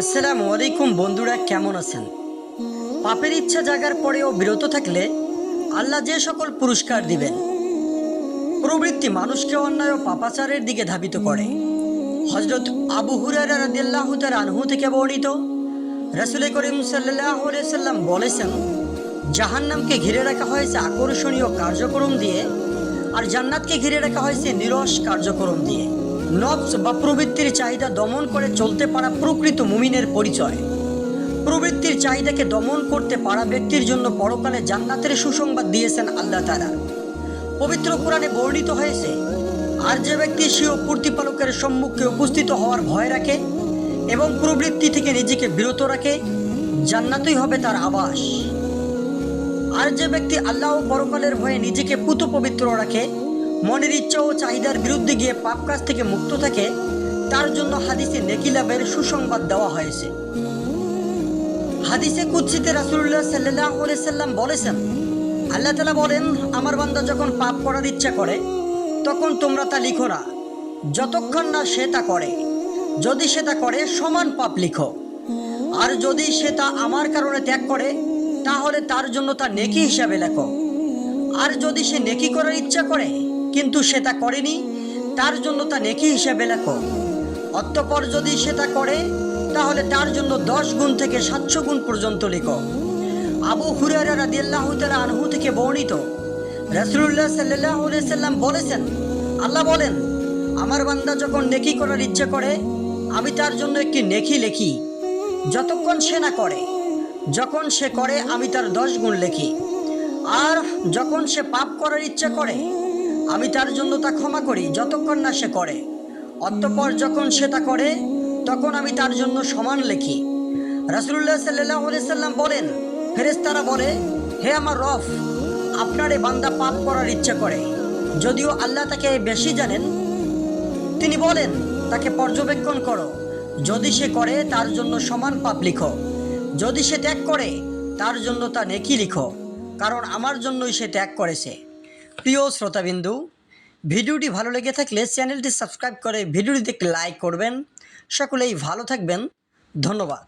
আসসালামু আলাইকুম বন্ধুরা, কেমন আছেন? পাপের ইচ্ছা জাগার পরেও বিরত থাকলে আল্লাহ যে সকল পুরস্কার দিবেন, প্রবৃত্তি মানুষকে অন্যায় ও পাপাচারের দিকে ধাবিত করে। হজরত আবু হুরার আনহু থেকে বর্ণিত রাসূল করিম সাল্লাল্লাহু সাল্লাম বলেছেন, জাহান্নামকে ঘিরে রাখা হয়েছে আকর্ষণীয় কার্যক্রম দিয়ে আর জান্নাতকে ঘিরে রাখা হয়েছে নিরস কার্যক্রম দিয়ে। নবস বা প্রবৃত্তির চাহিদা দমন করে চলতে পারা প্রকৃত মুমিনের পরিচয়। প্রবৃত্তির চাহিদাকে দমন করতে পারা ব্যক্তির জন্য পরকালে জান্নাতের সুসংবাদ দিয়েছেন আল্লাহ তাআলা। পবিত্র কোরআনে বর্ণিত হয়েছে, আর যে ব্যক্তি স্বীয় প্রতিপালকের সম্মুখে উপস্থিত হওয়ার ভয় রাখে এবং প্রবৃত্তি থেকে নিজেকে বিরত রাখে, জান্নাতই হবে তার আবাস। আর যে ব্যক্তি আল্লাহ পরকালের ভয়ে নিজেকে পুত পবিত্র রাখে মনের ইচ্ছা ও চাহিদার বিরুদ্ধে গিয়ে পাপ কাজ থেকে মুক্ত থাকে, তার জন্য হাদিসে নেকি লাভের সুসংবাদ দেওয়া হয়েছে। হাদিসে কুৎসিতে রাসুল্লাহ সাল্লাহ সাল্লাম বলেছেন, আল্লাহ তালা বলেন, আমার বান্দা যখন পাপ করার ইচ্ছা করে, তখন তোমরা তা লিখো না। যতক্ষণ না সে তা করে, যদি সে তা করে, সমান পাপ লিখো। আর যদি সে তা আমার কারণে ত্যাগ করে, তাহলে তার জন্য তা নেকি হিসাবে লেখো। আর যদি সে নেকি করার ইচ্ছা করে কিন্তু সে তা করেনি, তার জন্য তা নেকি হিসাবে লেখো। অতঃপর যদি সে তা করে, তাহলে তার জন্য দশ গুণ থেকে সাতশো গুণ পর্যন্ত লিখো। আবু হুরারা রাদিয়াল্লাহু তাআলা আনহু থেকে বর্ণিত। রাসূলুল্লাহ সাল্লাল্লাহু আলাইহি সাল্লাম বলেছেন, আল্লাহ বলেন, আমার বান্দা যখন নেকি করার ইচ্ছে করে, আমি তার জন্য একটি নেকি লেখি। যতক্ষণ সে না করে, যখন সে করে, আমি তার দশ গুণ লেখি। আর যখন সে পাপ করার ইচ্ছা করে আমি তার জন্য তা ক্ষমা করি যতক্ষণ না সে করে। অতঃপর যখন সে তা করে, তখন আমি তার জন্য সমান লেখি। রাসুল্লাহ সাল্লাহ সাল্লাম বলেন ফেরেস্তারা বলে, হে আমার রফ আপনার এ বান্দা পাপ করার ইচ্ছা করে। যদিও আল্লাহ তাকে বেশি জানেন, তিনি বলেন, তাকে পর্যবেক্ষণ করো। যদি সে করে, তার জন্য সমান পাপ লিখো। যদি সে ত্যাগ করে, তার জন্য তা নেকি লিখো। কারণ আমার জন্যই সে ত্যাগ করেছে। প্রিয় শ্রোতাবিন্দু, ভিডিওটি ভালো লেগে থাকলে চ্যানেলটি সাবস্ক্রাইব করে ভিডিওটিতে লাইক করবেন। সকলেই ভালো থাকবেন। ধন্যবাদ।